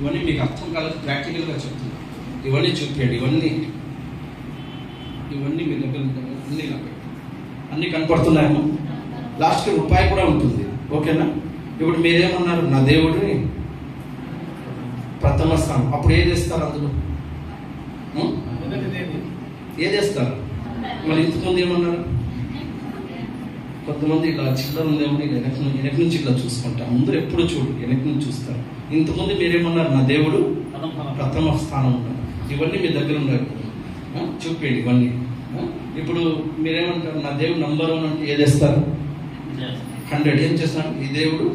ఇవన్నీ మీకు అర్థం కాలేదు ప్రాక్టికల్గా చెప్తున్నా. ఇవన్నీ చూపించండి ఇవన్నీ. ఇవన్నీ మీ దగ్గర అన్నీ. అన్నీ కనపడుతున్నాయేమో? లాస్ట్కి రూపాయి కూడా ఉంటుంది ఓకేనా? ఇప్పుడు మీరేమన్నారు? నా దేవుడిని? ప్రథమ స్థానం. అప్పుడు ఏది ఇస్తారు అందులో? ఏది ఇస్తారు మరి ఇంతకుముందు ఏమన్నారు? కొంతమంది ఇలా చిల్లర ఉందేమో ఇలా వెనక నుంచి వెనక నుంచి ఇలా చూసుకుంటారు ముందు ఎప్పుడు చూడు వెనక నుంచి చూస్తారు. ఇంతకుముందు మీరేమన్నారు నా దేవుడు ప్రథమ స్థానం. ఉన్నారు ఇవన్నీ మీ దగ్గర ఉన్నాయి ఆ? చూపించండి ఇవన్నీ? ఇప్పుడు మీరేమంటారు నా దేవుడు నంబర్ వన్ అంటే ఏదేస్తారు హండ్రెడ్. ఏం చేస్తున్నాడు ఈ దేవుడు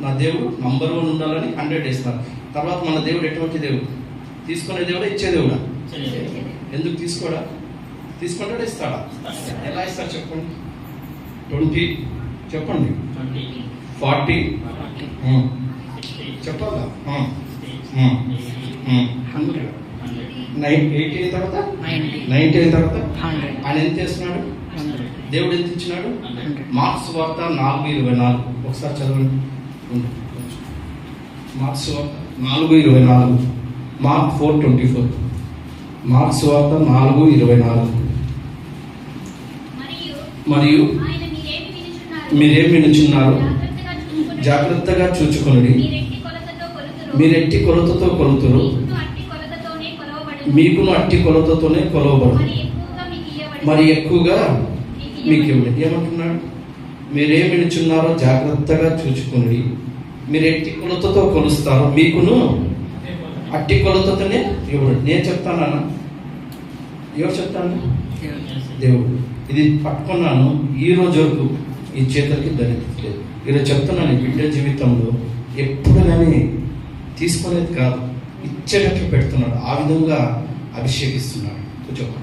నా దేవుడు నంబర్ వన్ ఉండాలని హండ్రెడ్ వేస్తున్నారు తర్వాత మన దేవుడు ఎటువంటి దేవుడు? తీసుకునే దేవుడా ఇచ్చే దేవుడా? ఎందుకు తీసుకోడా? తీసుకుంటాడా ఇస్తాడా? ఎలా ఇస్తారు చెప్పండి. ట్వంటీ. చెప్పండి. ఫార్టీ. చెప్పాలా? నైన్ ఎయిటీ అయిన తర్వాత? నైన్టీ అయిన తర్వాత? హండ్రెడ్. ఆయన ఎంత చేస్తున్నాడు? హండ్రెడ్. దేవుడు ఎంత ఇచ్చినాడు? మార్క్స్ వార్త నాలుగు ఇరవై నాలుగు. ఒకసారి చదవండి. మార్క్స్ వార్త నాలుగు ఇరవై నాలుగు. Mark four twenty four. Marks వార్త నాలుగు ఇరవై నాలుగు. మరియు మరియు ఆయన మీరేమి వినుచున్నారు? మీరేం వినుచున్నారు జాగ్రత్తగా. చూచుకొనుడి. మీరెట్టి కొలతతో కొలుతురు. మీకును అట్టి కొలతతోనే కొలవబడు. మరి ఎక్కువగా మీకు మీకు మీకు. ఇవ్వడు ఏమంటున్నాడు? మీరేం వినుచున్నారో జాగ్రత్తగా చూచుకుని మీరు ఎట్టి కొలతతో కొలుస్తారో మీకును అట్టి కొలతతోనే ఇవ్వడు నేను చెప్తానన్నా ఎవరు చెప్తాను దేవుడు. ఇది పట్టుకున్నాను ఈ రోజు వరకు. ఈ చేతులకి దరిద్రలేదు ఈరోజు చెప్తున్నాను ఈ బిడ్డ జీవితంలో ఎప్పుడు కానీ తీసుకునేది కాదు ఇచ్చేటట్లు పెడుతున్నాడు. ఆ విధంగా అభిషేకిస్తున్నాడు. కూర్చోండి